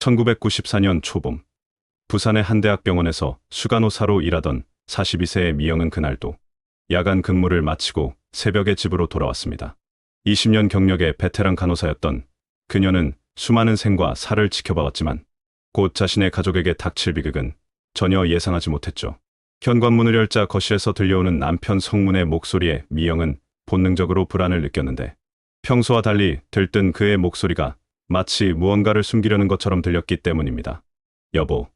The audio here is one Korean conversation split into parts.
1994년 초봄 부산의 한 대학병원에서 수간호사로 일하던 42세의 미영은 그날도 야간 근무를 마치고 새벽에 집으로 돌아왔습니다. 20년 경력의 베테랑 간호사였던 그녀는 수많은 생과 살을 지켜봐왔지만 곧 자신의 가족에게 닥칠 비극은 전혀 예상하지 못했죠. 현관문을 열자 거실에서 들려오는 남편 성문의 목소리에 미영은 본능적으로 불안을 느꼈는데 평소와 달리 들뜬 그의 목소리가 마치 무언가를 숨기려는 것처럼 들렸기 때문입니다. 여보,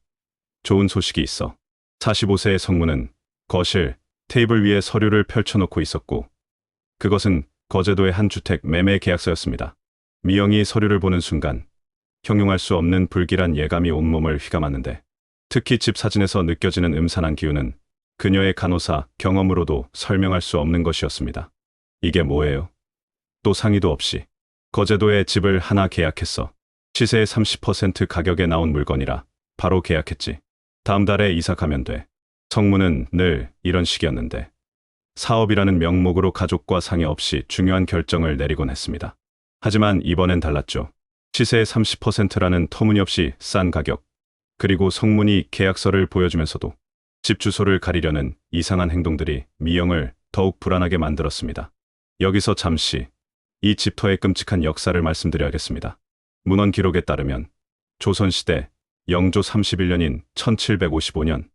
좋은 소식이 있어. 45세의 성문은 거실, 테이블 위에 서류를 펼쳐놓고 있었고 그것은 거제도의 한 주택 매매 계약서였습니다. 미영이 서류를 보는 순간 형용할 수 없는 불길한 예감이 온몸을 휘감았는데 특히 집 사진에서 느껴지는 음산한 기운은 그녀의 간호사 경험으로도 설명할 수 없는 것이었습니다. 이게 뭐예요? 또 상의도 없이 거제도에 집을 하나 계약했어. 시세의 30% 가격에 나온 물건이라 바로 계약했지. 다음 달에 이사 가면 돼. 성문은 늘 이런 식이었는데 사업이라는 명목으로 가족과 상의 없이 중요한 결정을 내리곤 했습니다. 하지만 이번엔 달랐죠. 시세의 30%라는 터무니없이 싼 가격, 그리고 성문이 계약서를 보여주면서도 집 주소를 가리려는 이상한 행동들이 미영을 더욱 불안하게 만들었습니다. 여기서 잠시 이 집터의 끔찍한 역사를 말씀드려야겠습니다. 문헌 기록에 따르면 조선시대 영조 31년인 1755년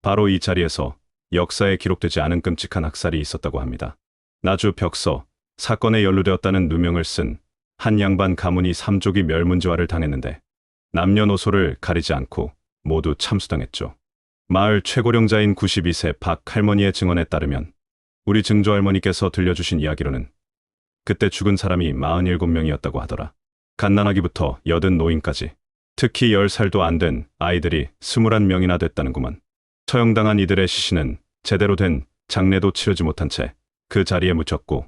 바로 이 자리에서 역사에 기록되지 않은 끔찍한 학살이 있었다고 합니다. 나주 벽서 사건에 연루되었다는 누명을 쓴 한 양반 가문이 삼족이 멸문지화를 당했는데 남녀노소를 가리지 않고 모두 참수당했죠. 마을 최고령자인 92세 박 할머니의 증언에 따르면 우리 증조 할머니께서 들려주신 이야기로는 그때 죽은 사람이 47명이었다고 하더라. 갓난아기부터 여든 노인까지 특히 10살도 안 된 아이들이 21명이나 됐다는구먼. 처형당한 이들의 시신은 제대로 된 장례도 치르지 못한 채 그 자리에 묻혔고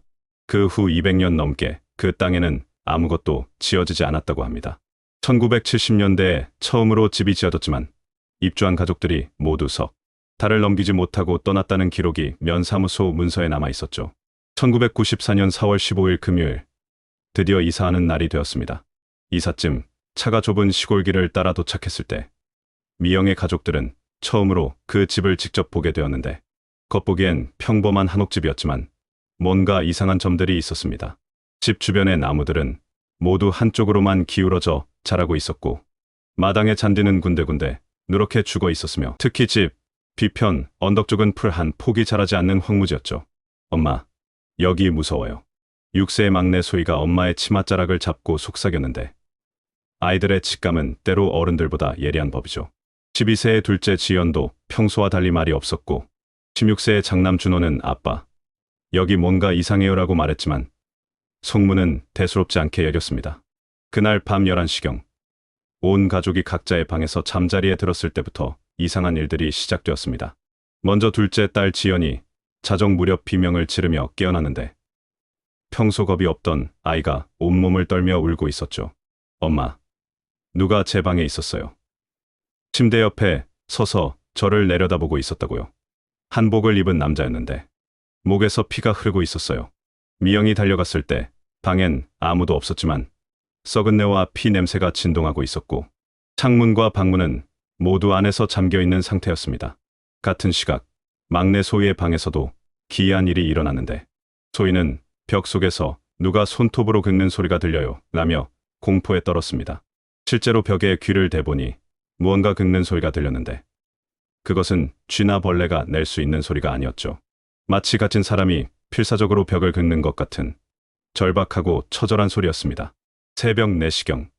그 후 200년 넘게 그 땅에는 아무것도 지어지지 않았다고 합니다. 1970년대에 처음으로 집이 지어졌지만 입주한 가족들이 모두 석 달을 넘기지 못하고 떠났다는 기록이 면사무소 문서에 남아 있었죠. 1994년 4월 15일 금요일 드디어 이사하는 날이 되었습니다. 이삿짐 차가 좁은 시골길을 따라 도착했을 때 미영의 가족들은 처음으로 그 집을 직접 보게 되었는데 겉보기엔 평범한 한옥집이었지만 뭔가 이상한 점들이 있었습니다. 집 주변의 나무들은 모두 한쪽으로만 기울어져 자라고 있었고 마당의 잔디는 군데군데 누렇게 죽어 있었으며 특히 집 뒤편 언덕 쪽은 풀 한 폭이 자라지 않는 황무지였죠. 엄마, 여기 무서워요. 6세의 막내 소희가 엄마의 치맛자락을 잡고 속삭였는데 아이들의 직감은 때로 어른들보다 예리한 법이죠. 12세의 둘째 지연도 평소와 달리 말이 없었고 16세의 장남 준호는 아빠, 여기 뭔가 이상해요라고 말했지만 송문은 대수롭지 않게 여겼습니다. 그날 밤 11시경 온 가족이 각자의 방에서 잠자리에 들었을 때부터 이상한 일들이 시작되었습니다. 먼저 둘째 딸 지연이 자정 무렵 비명을 지르며 깨어났는데 평소 겁이 없던 아이가 온몸을 떨며 울고 있었죠. 엄마, 누가 제 방에 있었어요. 침대 옆에 서서 저를 내려다보고 있었다고요. 한복을 입은 남자였는데 목에서 피가 흐르고 있었어요. 미영이 달려갔을 때 방엔 아무도 없었지만 썩은 내와 피 냄새가 진동하고 있었고 창문과 방문은 모두 안에서 잠겨 있는 상태였습니다. 같은 시각 막내 소희의 방에서도 기이한 일이 일어났는데 소희는 벽 속에서 누가 손톱으로 긁는 소리가 들려요 라며 공포에 떨었습니다. 실제로 벽에 귀를 대보니 무언가 긁는 소리가 들렸는데 그것은 쥐나 벌레가 낼 수 있는 소리가 아니었죠. 마치 갇힌 사람이 필사적으로 벽을 긁는 것 같은 절박하고 처절한 소리였습니다. 새벽 4시경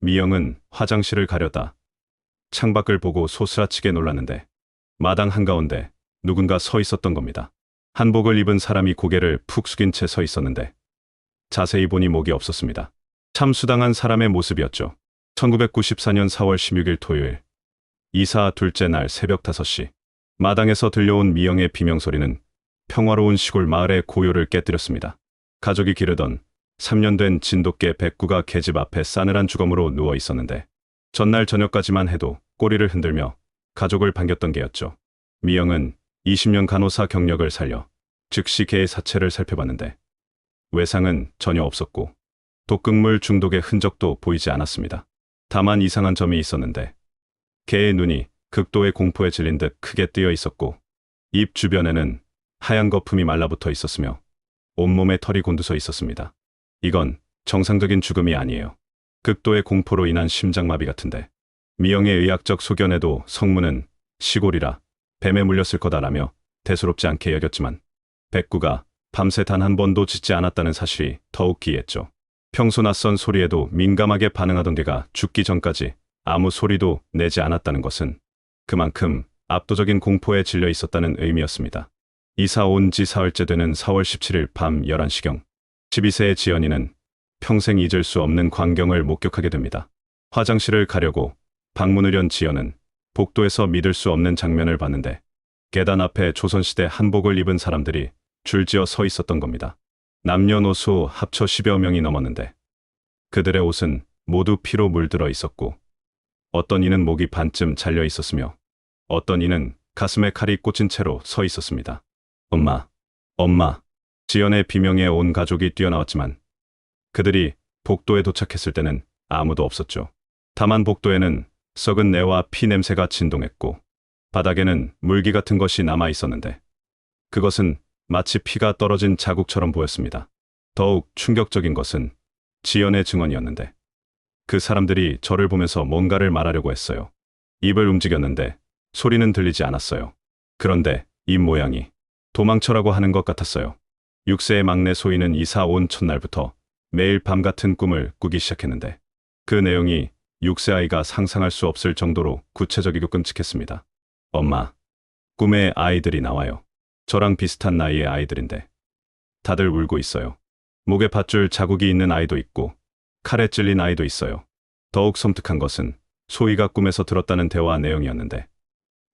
미영은 화장실을 가려다 창밖을 보고 소스라치게 놀랐는데 마당 한가운데 누군가 서 있었던 겁니다. 한복을 입은 사람이 고개를 푹 숙인 채 서 있었는데 자세히 보니 목이 없었습니다. 참수당한 사람의 모습이었죠. 1994년 4월 16일 토요일 이사 둘째 날 새벽 5시 마당에서 들려온 미영의 비명소리는 평화로운 시골 마을의 고요를 깨뜨렸습니다. 가족이 기르던 3년 된 진돗개 백구가 계집 앞에 싸늘한 주검으로 누워 있었는데 전날 저녁까지만 해도 꼬리를 흔들며 가족을 반겼던 개였죠. 미영은 20년 간호사 경력을 살려 즉시 개의 사체를 살펴봤는데 외상은 전혀 없었고 독극물 중독의 흔적도 보이지 않았습니다. 다만 이상한 점이 있었는데 개의 눈이 극도의 공포에 질린 듯 크게 뜨여 있었고 입 주변에는 하얀 거품이 말라붙어 있었으며 온몸에 털이 곤두서 있었습니다. 이건 정상적인 죽음이 아니에요. 극도의 공포로 인한 심장마비 같은데 미영의 의학적 소견에도 성문은 시골이라 뱀에 물렸을 거다라며 대수롭지 않게 여겼지만 백구가 밤새 단 한 번도 짖지 않았다는 사실이 더욱 기이했죠. 평소 낯선 소리에도 민감하게 반응하던 걔가 죽기 전까지 아무 소리도 내지 않았다는 것은 그만큼 압도적인 공포에 질려 있었다는 의미였습니다. 이사 온 지 사흘째 되는 4월 17일 밤 11시경 12세의 지연이는 평생 잊을 수 없는 광경을 목격하게 됩니다. 화장실을 가려고 방문을 연 지연은 복도에서 믿을 수 없는 장면을 봤는데 계단 앞에 조선시대 한복을 입은 사람들이 줄지어 서 있었던 겁니다. 남녀노소 합쳐 10여 명이 넘었는데 그들의 옷은 모두 피로 물들어 있었고 어떤 이는 목이 반쯤 잘려 있었으며 어떤 이는 가슴에 칼이 꽂힌 채로 서 있었습니다. 엄마, 엄마. 지연의 비명에 온 가족이 뛰어나왔지만 그들이 복도에 도착했을 때는 아무도 없었죠. 다만 복도에는 썩은 내와 피 냄새가 진동했고 바닥에는 물기 같은 것이 남아 있었는데 그것은 마치 피가 떨어진 자국처럼 보였습니다. 더욱 충격적인 것은 지연의 증언이었는데 그 사람들이 저를 보면서 뭔가를 말하려고 했어요. 입을 움직였는데 소리는 들리지 않았어요. 그런데 입 모양이 도망쳐라고 하는 것 같았어요. 6세의 막내 소희는 이사 온 첫날부터 매일 밤 같은 꿈을 꾸기 시작했는데 그 내용이 6세 아이가 상상할 수 없을 정도로 구체적이고 끔찍했습니다. 엄마, 꿈에 아이들이 나와요. 저랑 비슷한 나이의 아이들인데 다들 울고 있어요. 목에 밧줄 자국이 있는 아이도 있고 칼에 찔린 아이도 있어요. 더욱 섬뜩한 것은 소희가 꿈에서 들었다는 대화 내용이었는데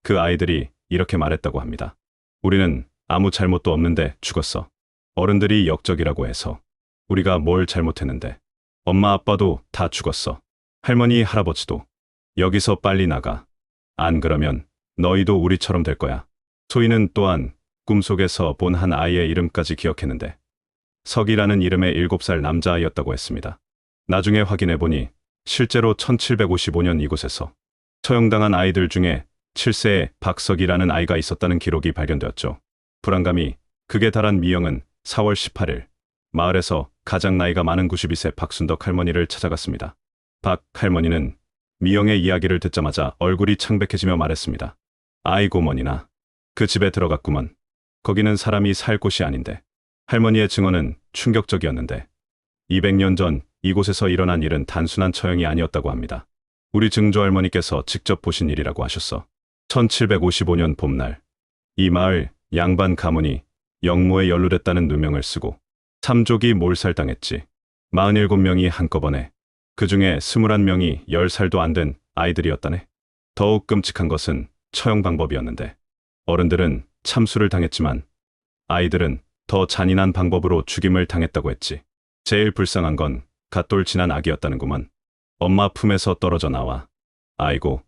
그 아이들이 이렇게 말했다고 합니다. 우리는 아무 잘못도 없는데 죽었어. 어른들이 역적이라고 해서 우리가 뭘 잘못했는데 엄마 아빠도 다 죽었어. 할머니 할아버지도 여기서 빨리 나가. 안 그러면 너희도 우리처럼 될 거야. 소희는 또한 꿈속에서 본 한 아이의 이름까지 기억했는데 석이라는 이름의 7살 남자아이였다고 했습니다. 나중에 확인해보니 실제로 1755년 이곳에서 처형당한 아이들 중에 7세의 박석이라는 아이가 있었다는 기록이 발견되었죠. 불안감이 극에 달한 미영은 4월 18일 마을에서 가장 나이가 많은 92세 박순덕 할머니를 찾아갔습니다. 박 할머니는 미영의 이야기를 듣자마자 얼굴이 창백해지며 말했습니다. 아이고 머니나 그 집에 들어갔구먼. 거기는 사람이 살 곳이 아닌데. 할머니의 증언은 충격적이었는데 200년 전 이곳에서 일어난 일은 단순한 처형이 아니었다고 합니다. 우리 증조 할머니께서 직접 보신 일이라고 하셨어. 1755년 봄날 이 마을 양반 가문이 영모에 연루됐다는 누명을 쓰고 삼족이 몰살당했지. 47명이 한꺼번에 그 중에 21명이 10살도 안 된 아이들이었다네. 더욱 끔찍한 것은 처형 방법이었는데 어른들은 참수를 당했지만 아이들은 더 잔인한 방법으로 죽임을 당했다고 했지. 제일 불쌍한 건 갓돌 지난 아기였다는구먼. 엄마 품에서 떨어져 나와. 아이고,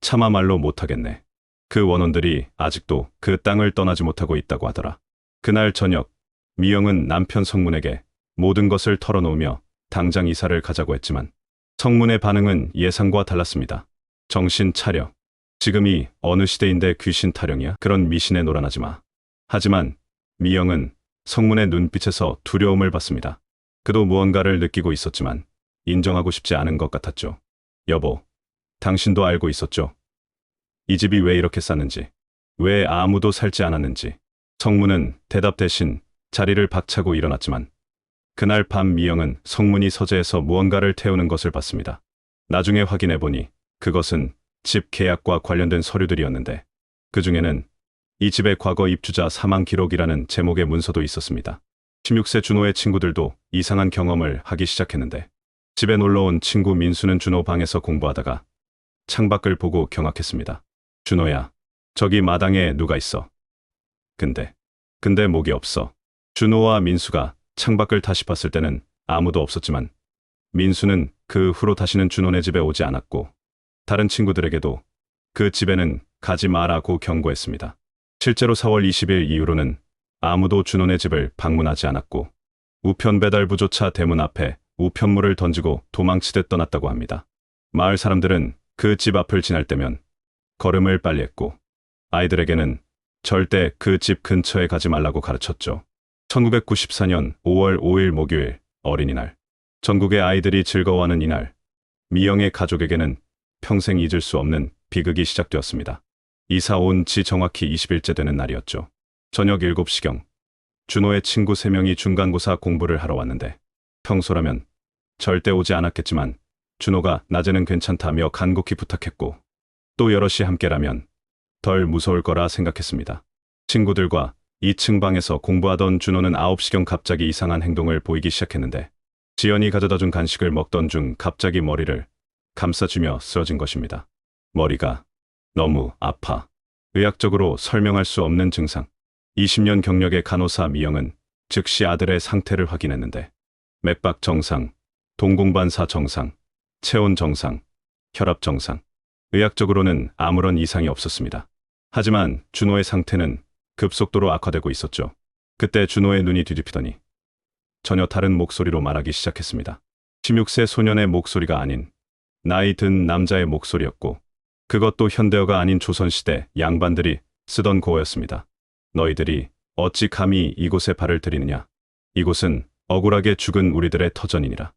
차마 말로 못하겠네. 그 원혼들이 아직도 그 땅을 떠나지 못하고 있다고 하더라. 그날 저녁, 미영은 남편 성문에게 모든 것을 털어놓으며 당장 이사를 가자고 했지만 성문의 반응은 예상과 달랐습니다. 정신 차려. 지금이 어느 시대인데 귀신 타령이야? 그런 미신에 놀아나지 마. 하지만 미영은 성문의 눈빛에서 두려움을 받습니다. 그도 무언가를 느끼고 있었지만 인정하고 싶지 않은 것 같았죠. 여보, 당신도 알고 있었죠? 이 집이 왜 이렇게 쌌는지, 왜 아무도 살지 않았는지. 성문은 대답 대신 자리를 박차고 일어났지만 그날 밤 미영은 성문이 서재에서 무언가를 태우는 것을 봤습니다. 나중에 확인해 보니 그것은 집 계약과 관련된 서류들이었는데 그 중에는 이 집의 과거 입주자 사망 기록이라는 제목의 문서도 있었습니다. 16세 준호의 친구들도 이상한 경험을 하기 시작했는데 집에 놀러온 친구 민수는 준호 방에서 공부하다가 창밖을 보고 경악했습니다. 준호야, 저기 마당에 누가 있어? 근데, 근데 목이 없어. 준호와 민수가 창밖을 다시 봤을 때는 아무도 없었지만 민수는 그 후로 다시는 준호네 집에 오지 않았고 다른 친구들에게도 그 집에는 가지 마라고 경고했습니다. 실제로 4월 20일 이후로는 아무도 준호네 집을 방문하지 않았고 우편 배달부조차 대문 앞에 우편물을 던지고 도망치듯 떠났다고 합니다. 마을 사람들은 그 집 앞을 지날 때면 걸음을 빨리 했고 아이들에게는 절대 그 집 근처에 가지 말라고 가르쳤죠. 1994년 5월 5일 목요일 어린이날. 전국의 아이들이 즐거워하는 이날. 미영의 가족에게는 평생 잊을 수 없는 비극이 시작되었습니다. 이사 온 지 정확히 20일째 되는 날이었죠. 저녁 7시경. 준호의 친구 3명이 중간고사 공부를 하러 왔는데 평소라면 절대 오지 않았겠지만 준호가 낮에는 괜찮다며 간곡히 부탁했고 또 여럿이 함께라면 덜 무서울 거라 생각했습니다. 친구들과 2층 방에서 공부하던 준호는 9시경 갑자기 이상한 행동을 보이기 시작했는데 지연이 가져다 준 간식을 먹던 중 갑자기 머리를 감싸주며 쓰러진 것입니다. 머리가 너무 아파. 의학적으로 설명할 수 없는 증상. 20년 경력의 간호사 미영은 즉시 아들의 상태를 확인했는데 맥박 정상, 동공반사 정상, 체온 정상, 혈압 정상. 의학적으로는 아무런 이상이 없었습니다. 하지만 준호의 상태는 급속도로 악화되고 있었죠. 그때 준호의 눈이 뒤집히더니 전혀 다른 목소리로 말하기 시작했습니다. 16세 소년의 목소리가 아닌 나이 든 남자의 목소리였고 그것도 현대어가 아닌 조선시대 양반들이 쓰던 고어였습니다. 너희들이 어찌 감히 이곳에 발을 들이느냐. 이곳은 억울하게 죽은 우리들의 터전이니라.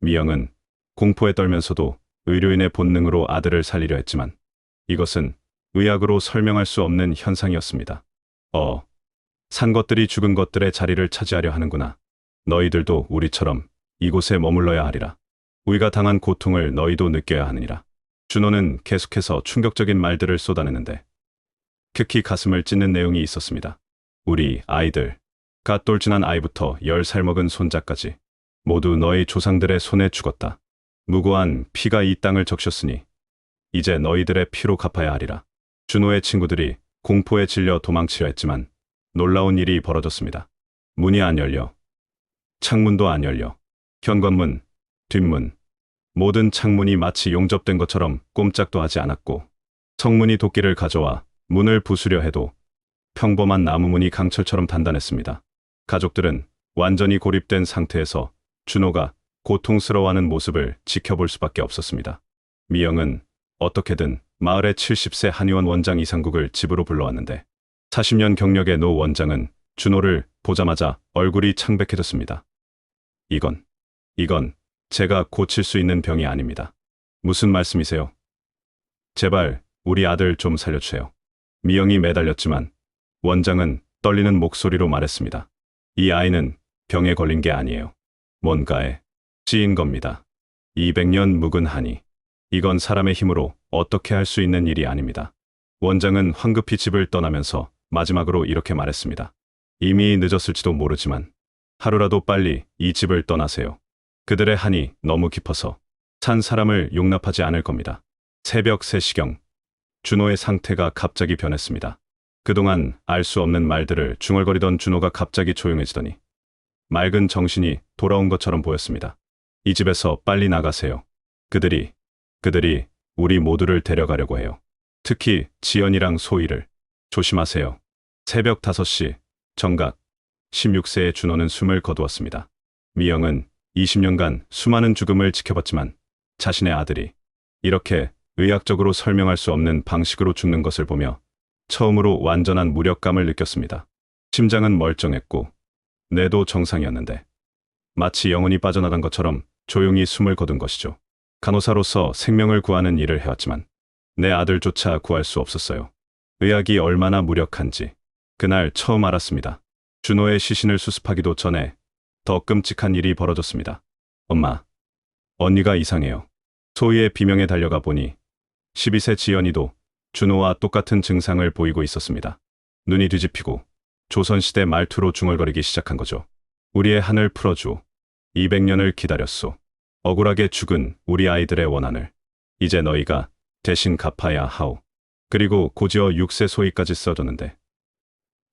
미영은 공포에 떨면서도 의료인의 본능으로 아들을 살리려 했지만 이것은 의학으로 설명할 수 없는 현상이었습니다. 어, 산 것들이 죽은 것들의 자리를 차지하려 하는구나. 너희들도 우리처럼 이곳에 머물러야 하리라. 우리가 당한 고통을 너희도 느껴야 하느니라. 준호는 계속해서 충격적인 말들을 쏟아내는데 특히 가슴을 찢는 내용이 있었습니다. 우리 아이들, 갓돌진한 아이부터 10살 먹은 손자까지 모두 너희 조상들의 손에 죽었다. 무고한 피가 이 땅을 적셨으니 이제 너희들의 피로 갚아야 하리라. 준호의 친구들이 공포에 질려 도망치려 했지만 놀라운 일이 벌어졌습니다. 문이 안 열려. 창문도 안 열려. 현관문, 뒷문, 모든 창문이 마치 용접된 것처럼 꼼짝도 하지 않았고 성문이 도끼를 가져와 문을 부수려 해도 평범한 나무문이 강철처럼 단단했습니다. 가족들은 완전히 고립된 상태에서 준호가 고통스러워하는 모습을 지켜볼 수밖에 없었습니다. 미영은 어떻게든 마을의 70세 한의원 원장 이상국을 집으로 불러왔는데 40년 경력의 노 원장은 준호를 보자마자 얼굴이 창백해졌습니다. 이건, 이건 제가 고칠 수 있는 병이 아닙니다. 무슨 말씀이세요? 제발 우리 아들 좀 살려주세요. 미영이 매달렸지만 원장은 떨리는 목소리로 말했습니다. 이 아이는 병에 걸린 게 아니에요. 뭔가에 찌인 겁니다. 200년 묵은 한이. 이건 사람의 힘으로 어떻게 할 수 있는 일이 아닙니다. 원장은 황급히 집을 떠나면서 마지막으로 이렇게 말했습니다. 이미 늦었을지도 모르지만 하루라도 빨리 이 집을 떠나세요. 그들의 한이 너무 깊어서 산 사람을 용납하지 않을 겁니다. 새벽 3시경 준호의 상태가 갑자기 변했습니다. 그동안 알 수 없는 말들을 중얼거리던 준호가 갑자기 조용해지더니 맑은 정신이 돌아온 것처럼 보였습니다. 이 집에서 빨리 나가세요. 그들이, 그들이 우리 모두를 데려가려고 해요. 특히 지연이랑 소희를 조심하세요. 새벽 5시 정각 16세의 준호는 숨을 거두었습니다. 미영은 20년간 수많은 죽음을 지켜봤지만 자신의 아들이 이렇게 의학적으로 설명할 수 없는 방식으로 죽는 것을 보며 처음으로 완전한 무력감을 느꼈습니다. 심장은 멀쩡했고 뇌도 정상이었는데 마치 영혼이 빠져나간 것처럼 조용히 숨을 거둔 것이죠. 간호사로서 생명을 구하는 일을 해왔지만 내 아들조차 구할 수 없었어요. 의학이 얼마나 무력한지 그날 처음 알았습니다. 준호의 시신을 수습하기도 전에 더 끔찍한 일이 벌어졌습니다. 엄마, 언니가 이상해요. 소희의 비명에 달려가 보니 12세 지연이도 준호와 똑같은 증상을 보이고 있었습니다. 눈이 뒤집히고 조선시대 말투로 중얼거리기 시작한 거죠. 우리의 한을 풀어줘. 200년을 기다렸소. 억울하게 죽은 우리 아이들의 원한을 이제 너희가 대신 갚아야 하오. 그리고 고지어 6세 소희까지 써줬는데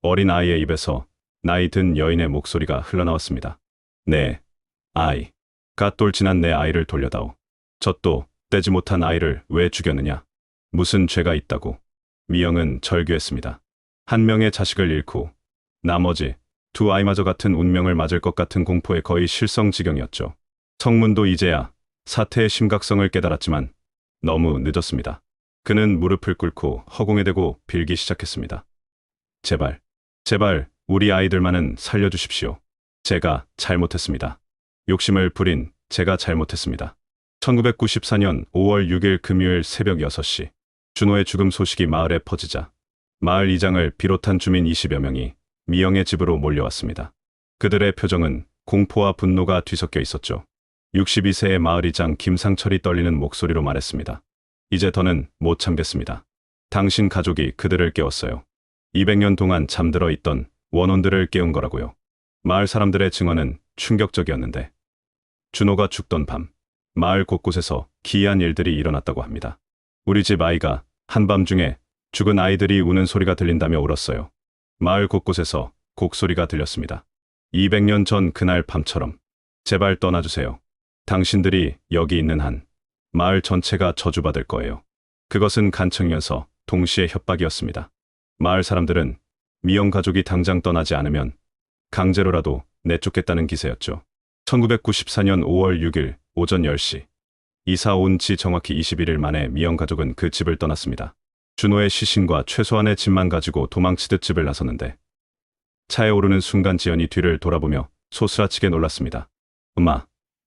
어린 아이의 입에서 나이 든 여인의 목소리가 흘러나왔습니다. 네, 아이. 갓돌진한 내 아이를 돌려다오. 저 또 떼지 못한 아이를 왜 죽였느냐? 무슨 죄가 있다고? 미영은 절규했습니다. 한 명의 자식을 잃고 나머지 두 아이마저 같은 운명을 맞을 것 같은 공포에 거의 실성지경이었죠. 성문도 이제야 사태의 심각성을 깨달았지만 너무 늦었습니다. 그는 무릎을 꿇고 허공에 대고 빌기 시작했습니다. 제발, 제발 우리 아이들만은 살려주십시오. 제가 잘못했습니다. 욕심을 부린 제가 잘못했습니다. 1994년 5월 6일 금요일 새벽 6시 준호의 죽음 소식이 마을에 퍼지자 마을 이장을 비롯한 주민 20여 명이 미영의 집으로 몰려왔습니다. 그들의 표정은 공포와 분노가 뒤섞여 있었죠. 62세의 마을이장 김상철이 떨리는 목소리로 말했습니다. 이제 더는 못 참겠습니다. 당신 가족이 그들을 깨웠어요. 200년 동안 잠들어 있던 원혼들을 깨운 거라고요. 마을 사람들의 증언은 충격적이었는데 준호가 죽던 밤 마을 곳곳에서 기이한 일들이 일어났다고 합니다. 우리 집 아이가 한밤중에 죽은 아이들이 우는 소리가 들린다며 울었어요. 마을 곳곳에서 곡소리가 들렸습니다. 200년 전 그날 밤처럼 제발 떠나주세요. 당신들이 여기 있는 한 마을 전체가 저주받을 거예요. 그것은 간청이어서 동시에 협박이었습니다. 마을 사람들은 미영 가족이 당장 떠나지 않으면 강제로라도 내쫓겠다는 기세였죠. 1994년 5월 6일 오전 10시 이사 온 지 정확히 21일 만에 미영 가족은 그 집을 떠났습니다. 준호의 시신과 최소한의 집만 가지고 도망치듯 집을 나섰는데 차에 오르는 순간 지연이 뒤를 돌아보며 소스라치게 놀랐습니다. 엄마,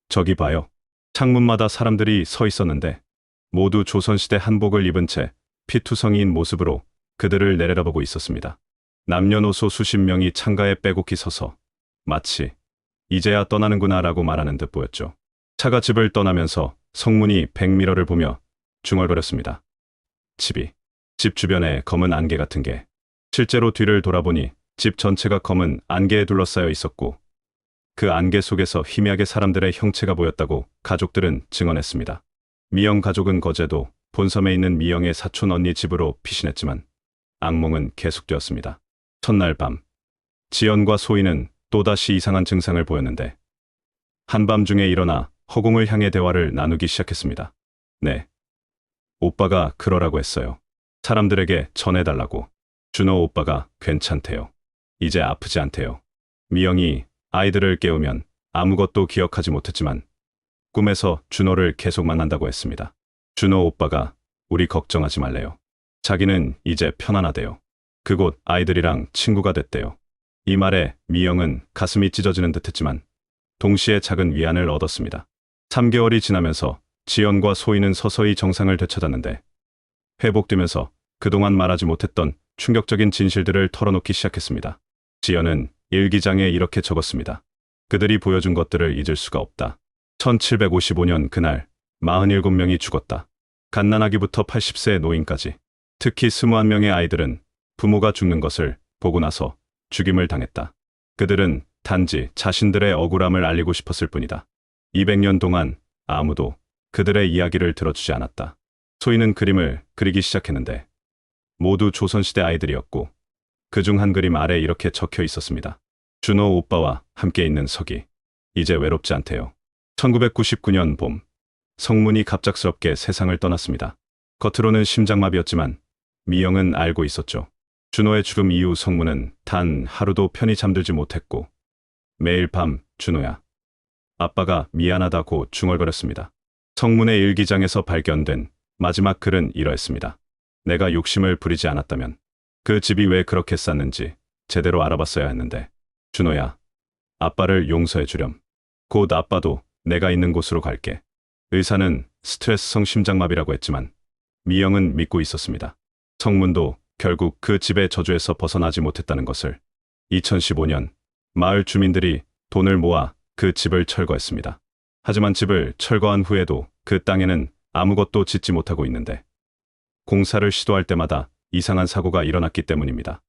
저기 봐요. 창문마다 사람들이 서 있었는데 모두 조선시대 한복을 입은 채 피투성이인 모습으로 그들을 내려다보고 있었습니다. 남녀노소 수십 명이 창가에 빼곡히 서서 마치 이제야 떠나는구나 라고 말하는 듯 보였죠. 차가 집을 떠나면서 성문이 백미러를 보며 중얼거렸습니다. 집이 집 주변에 검은 안개 같은 게 실제로 뒤를 돌아보니 집 전체가 검은 안개에 둘러싸여 있었고 그 안개 속에서 희미하게 사람들의 형체가 보였다고 가족들은 증언했습니다. 미영 가족은 거제도 본섬에 있는 미영의 사촌 언니 집으로 피신했지만 악몽은 계속되었습니다. 첫날 밤 지연과 소희는 또다시 이상한 증상을 보였는데 한밤중에 일어나 허공을 향해 대화를 나누기 시작했습니다. 네. 오빠가 그러라고 했어요. 사람들에게 전해달라고. 준호 오빠가 괜찮대요. 이제 아프지 않대요. 미영이 아이들을 깨우면 아무것도 기억하지 못했지만 꿈에서 준호를 계속 만난다고 했습니다. 준호 오빠가 우리 걱정하지 말래요. 자기는 이제 편안하대요. 그곳 아이들이랑 친구가 됐대요. 이 말에 미영은 가슴이 찢어지는 듯했지만 동시에 작은 위안을 얻었습니다. 3개월이 지나면서 지연과 소희는 서서히 정상을 되찾았는데 회복되면서 그동안 말하지 못했던 충격적인 진실들을 털어놓기 시작했습니다. 지연은 일기장에 이렇게 적었습니다. 그들이 보여준 것들을 잊을 수가 없다. 1755년 그날 47명이 죽었다. 갓난아기부터 80세의 노인까지 특히 21명의 아이들은 부모가 죽는 것을 보고 나서 죽임을 당했다. 그들은 단지 자신들의 억울함을 알리고 싶었을 뿐이다. 200년 동안 아무도 그들의 이야기를 들어주지 않았다. 소희는 그림을 그리기 시작했는데 모두 조선시대 아이들이었고 그 중 한 그림 아래 이렇게 적혀 있었습니다. 준호 오빠와 함께 있는 석이 이제 외롭지 않대요. 1999년 봄 성문이 갑작스럽게 세상을 떠났습니다. 겉으로는 심장마비였지만 미영은 알고 있었죠. 준호의 죽음 이후 성문은 단 하루도 편히 잠들지 못했고 매일 밤 준호야 아빠가 미안하다고 중얼거렸습니다. 성문의 일기장에서 발견된 마지막 글은 이러했습니다. 내가 욕심을 부리지 않았다면 그 집이 왜 그렇게 쌌는지 제대로 알아봤어야 했는데 준호야 아빠를 용서해 주렴. 곧 아빠도 내가 있는 곳으로 갈게. 의사는 스트레스성 심장마비라고 했지만 미영은 믿고 있었습니다. 성문도 결국 그 집의 저주에서 벗어나지 못했다는 것을 2015년 마을 주민들이 돈을 모아 그 집을 철거했습니다. 하지만 집을 철거한 후에도 그 땅에는 아무것도 짓지 못하고 있는데 공사를 시도할 때마다 이상한 사고가 일어났기 때문입니다.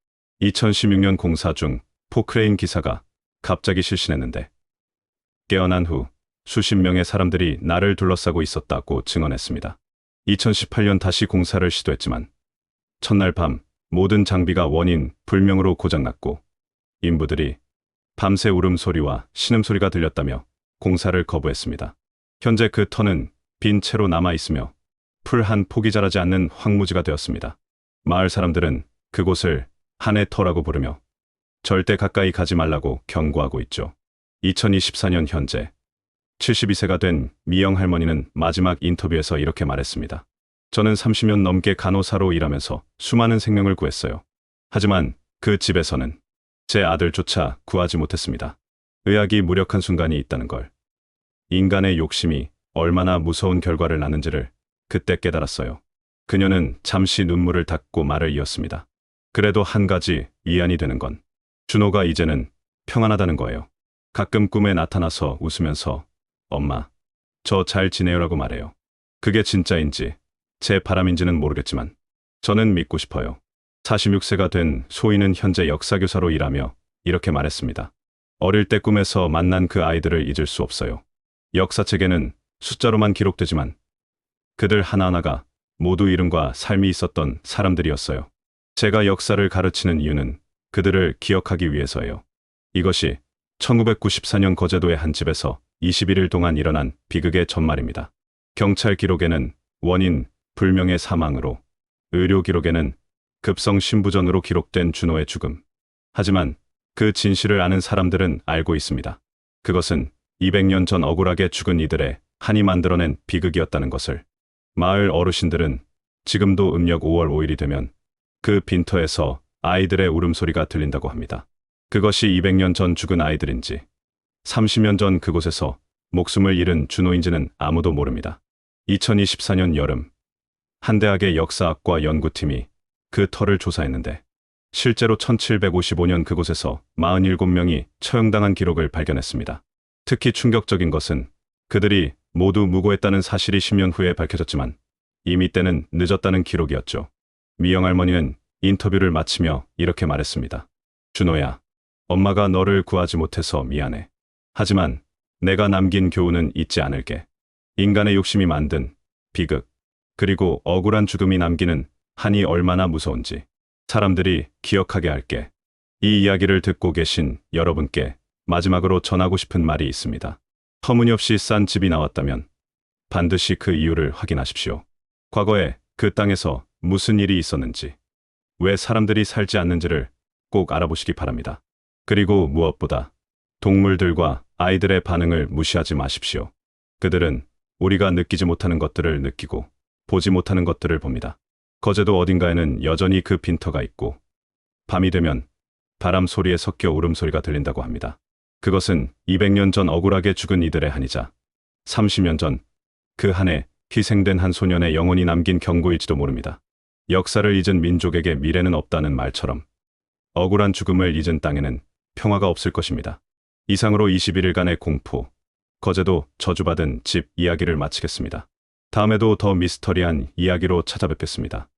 2016년 공사 중 포크레인 기사가 갑자기 실신했는데 깨어난 후 수십 명의 사람들이 나를 둘러싸고 있었다고 증언했습니다. 2018년 다시 공사를 시도했지만 첫날 밤 모든 장비가 원인 불명으로 고장났고 인부들이 밤새 울음소리와 신음소리가 들렸다며 공사를 거부했습니다. 현재 그 터는 빈 채로 남아 있으며 풀한 폭이 자라지 않는 황무지가 되었습니다. 마을 사람들은 그곳을 한해 터라고 부르며 절대 가까이 가지 말라고 경고하고 있죠. 2024년 현재 72세가 된 미영 할머니는 마지막 인터뷰에서 이렇게 말했습니다. 저는 30년 넘게 간호사로 일하면서 수많은 생명을 구했어요. 하지만 그 집에서는 제 아들조차 구하지 못했습니다. 의학이 무력한 순간이 있다는 걸. 인간의 욕심이 얼마나 무서운 결과를 낳는지를 그때 깨달았어요. 그녀는 잠시 눈물을 닦고 말을 이었습니다. 그래도 한 가지 위안이 되는 건 준호가 이제는 평안하다는 거예요. 가끔 꿈에 나타나서 웃으면서 엄마, 저 잘 지내요라고 말해요. 그게 진짜인지 제 바람인지는 모르겠지만 저는 믿고 싶어요. 46세가 된 소희는 현재 역사교사로 일하며 이렇게 말했습니다. 어릴 때 꿈에서 만난 그 아이들을 잊을 수 없어요. 역사책에는 숫자로만 기록되지만 그들 하나하나가 모두 이름과 삶이 있었던 사람들이었어요. 제가 역사를 가르치는 이유는 그들을 기억하기 위해서예요. 이것이 1994년 거제도의 한 집에서 21일 동안 일어난 비극의 전말입니다. 경찰 기록에는 원인 불명의 사망으로, 의료 기록에는 급성 심부전으로 기록된 준호의 죽음. 하지만 그 진실을 아는 사람들은 알고 있습니다. 그것은 200년 전 억울하게 죽은 이들의 한이 만들어낸 비극이었다는 것을. 마을 어르신들은 지금도 음력 5월 5일이 되면 그 빈터에서 아이들의 울음소리가 들린다고 합니다. 그것이 200년 전 죽은 아이들인지 30년 전 그곳에서 목숨을 잃은 준호인지는 아무도 모릅니다. 2024년 여름 한 대학의 역사학과 연구팀이 그 터를 조사했는데 실제로 1755년 그곳에서 47명이 처형당한 기록을 발견했습니다. 특히 충격적인 것은 그들이 모두 무고했다는 사실이 10년 후에 밝혀졌지만 이미 때는 늦었다는 기록이었죠. 미영 할머니는 인터뷰를 마치며 이렇게 말했습니다. 준호야, 엄마가 너를 구하지 못해서 미안해. 하지만 내가 남긴 교훈은 잊지 않을게. 인간의 욕심이 만든 비극, 그리고 억울한 죽음이 남기는 한이 얼마나 무서운지 사람들이 기억하게 할게. 이 이야기를 듣고 계신 여러분께 마지막으로 전하고 싶은 말이 있습니다. 터무니없이 싼 집이 나왔다면 반드시 그 이유를 확인하십시오. 과거에 그 땅에서 무슨 일이 있었는지, 왜 사람들이 살지 않는지를 꼭 알아보시기 바랍니다. 그리고 무엇보다 동물들과 아이들의 반응을 무시하지 마십시오. 그들은 우리가 느끼지 못하는 것들을 느끼고 보지 못하는 것들을 봅니다. 거제도 어딘가에는 여전히 그 빈터가 있고 밤이 되면 바람 소리에 섞여 울음소리가 들린다고 합니다. 그것은 200년 전 억울하게 죽은 이들의 한이자 30년 전 그 한해 희생된 한 소년의 영혼이 남긴 경고일지도 모릅니다. 역사를 잊은 민족에게 미래는 없다는 말처럼 억울한 죽음을 잊은 땅에는 평화가 없을 것입니다. 이상으로 21일간의 공포, 거제도 저주받은 집 이야기를 마치겠습니다. 다음에도 더 미스터리한 이야기로 찾아뵙겠습니다.